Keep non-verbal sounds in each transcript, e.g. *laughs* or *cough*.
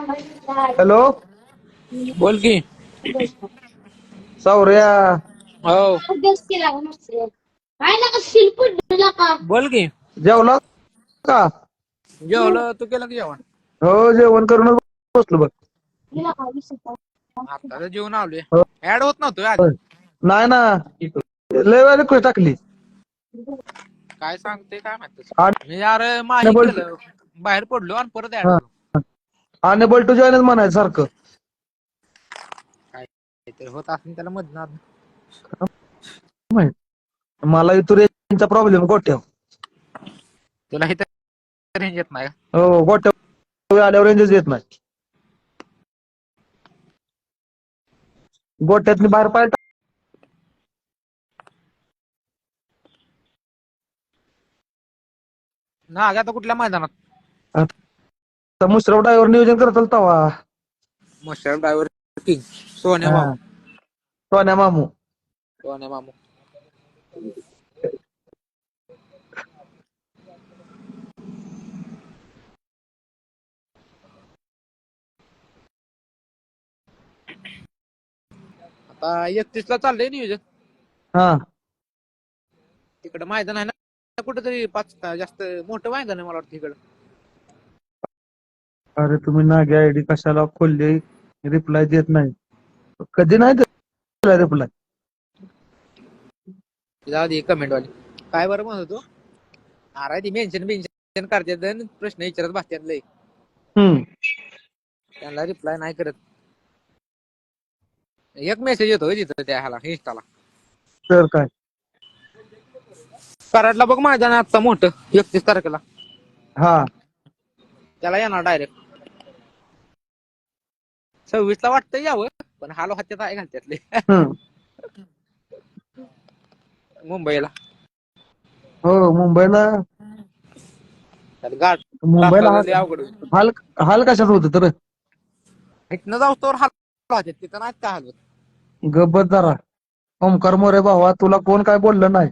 Hello. बोल की. सावऱ्या. हो. बोल की. जेवला का? जेवलं. तू केलं की जेवण? हो जेवण करूनच बसलो बघ? आता जेवण आलोय. हो. ऍड होत नव्हतं. नाही ना. लय वेळ रिक्वेस्ट टाकली. काय सांगते काय माहिती. यार माझी बोल. केलं बाहेर पडलो आणि परत ऍड हा. आणि बल्टू जॉईनच म्हणायचं सारखं. काहीतरी होत असेल त्याला मधणार मला इथं रेंजचा प्रॉब्लेम गोट्या. तुला इथं रेंज येत नाही का? हो गोट्या आल्यावर रेंजच येत नाही. गोट्यातनी बाहेर पाहिजे ना आता कुठल्या मैदानात? तर मुश्रफ ड्रायव्हर नियोजन करताल तवा मोस्टर ड्रायव्हर किंग सोन्या मामू. सोन्या मामू. सोन्या मामू. आता एकतीस ला चाललंय नियोजन. हा. तिकडं मैदान आहे ना कुठेतरी पाच जास्त मोठं मैदान आहे मला वाटतं तिकडं अरे तुम्ही नागे आयडी कशाला खोलली? रिप्लाय देत नाही. कधी नाही दिला रिप्लाय? जाऊ दे कमेंट वाली. काय बरं म्हणत होतो अरे ती मेन्शन मेन्शन करतात आणि प्रश्न विचारत बसतात लय. हम्म. त्यांना रिप्लाय नाही करत. एक मेसेज येतो तिथं त्या ह्याला इंस्टाला तर काय? कराडला बघ आहे आता मोठं एकतीस तारखेला. हा. त्याला येणार डायरेक्ट सव्वीस ला वाटतं यावं पण हालो हत्यात आहे घालत्यातले. मुंबईला. हो मुंबईला. त्यात गाठ मुंबईला टाकलं लय हाल अवघड होईल. हाल हाल कशात होत तर? इथनं जाऊ तर हाल तिथं नाहीत काय हालत गब्बत जरा. ओमकार मोरे भावा तुला कोण काय बोललं नाही?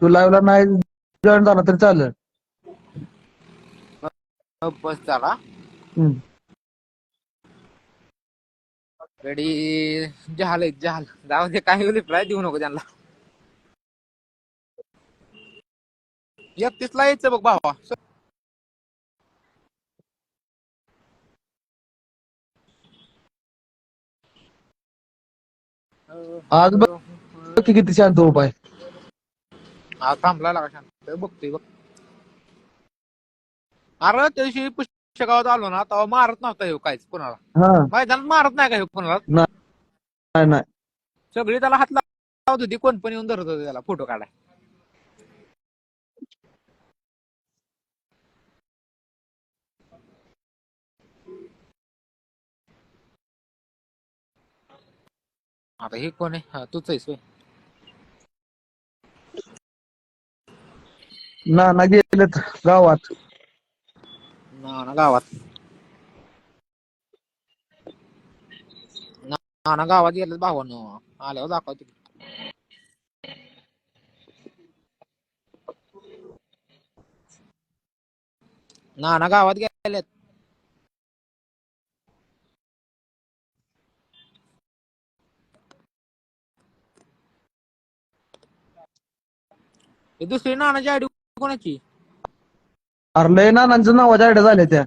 तू लाईव्हला नाही जॉईन झाला तरी चालेल. बस झाला. रेडी जहाल जहाल जाऊ दे काही रिप्लाय देऊ नको त्यांना. एकतीस ला यायचं बघ भावा. आज बघ किती शांत उपाय हा थांबला लागा शांत. बघतोय बघ अरे त्या दिवशी पुष्यगावात आलो ना तेव्हा मारत नव्हता ह्यो काहीच कोणाला. हा. मैदानात मारत नाही का ह्यो कोणाला? नाही नाही. सगळी त्याला हात लावत होती कोण पण येऊन धरत होते त्याला फोटो काढाय. आता हे कोण आहे? हा तूच आहेस होय. ना ना गेलेत गावात. නානගාවත්. නානගාව දිහට බහවන්නවා ආලෝ දක්වා තිබි නානගාව දිහට ಇದು ಶ್ರೀನಾನಜ ಹಿಡ್ಕೊಳಕಿ अरे लय नानांचं नावाच्या आयडिया झाल्या त्या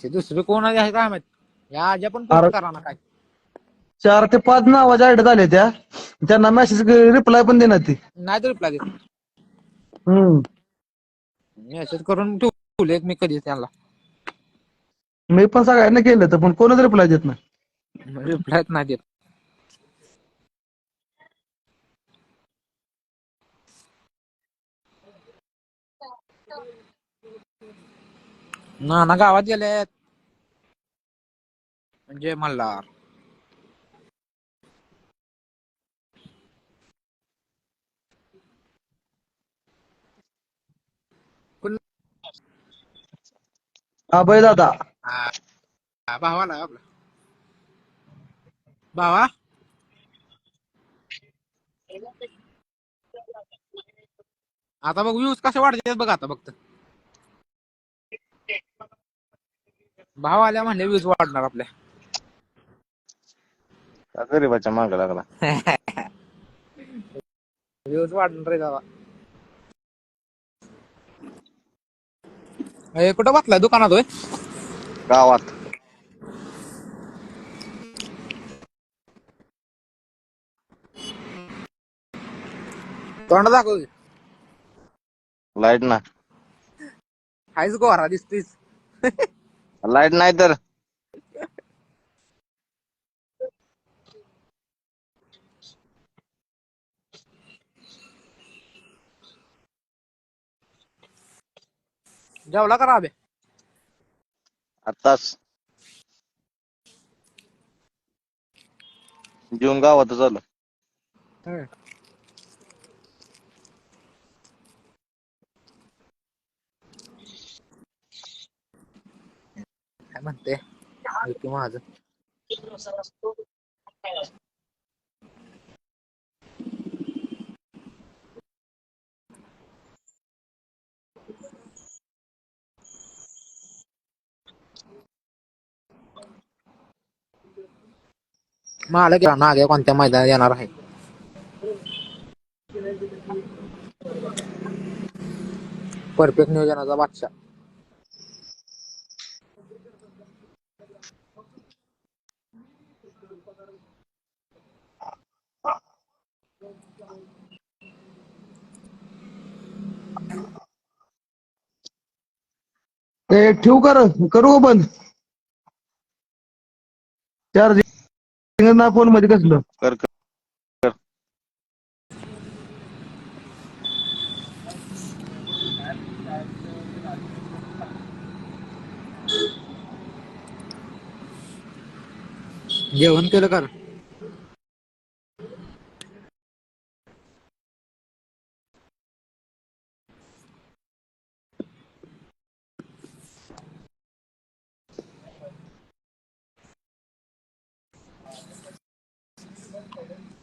ते दुसरे कोण आहे काय माहीत या आज्या पण अरे- करा ना काय? चार ते पाच नावाच्या आयडिया झाल्या त्या. त्यांना मेसेज रिप्लाय पण देणार ती. नाही तर रिप्लाय देत. हम्म. मेसेज करून ठेवलेत मी कधी त्यांना. मी पण सगळ्यांना केलं तर पण कोणच रिप्लाय देत नाही. रिप्लाय नाही देत. ना ना गावात गेलेत. म्हणजे मल्हार. अभय दादा भावाला आपला? भावा? आता बघ व्ह्यूज कशा वाढतात बघ आता फक्त. भाव आल्या म्हणले व्ह्यूज वाढणार आपल्या. का गरीबाच्या मागे लागला? *laughs* व्ह्यूज वाढणार रे दादा. ए, कुठं बसलाय दुकानात होय? गावात. तोंड दाखव लाइट ना. हायच गोरा दिसतीस. लाइट नाही तर. जेवला का राबे? आताच जेवून गावातच आलो. म्हणते. ऐक माझं. मालक आहे, नाग्या कोणत्या मैदानात येणार आहे? परफेक्ट नियोजनाचा बादशाह. ए ठेवू कर करू बंद? चार्जिंग ना फोनमध्ये कसलं? कर कर. जेवण केलं कर Okay.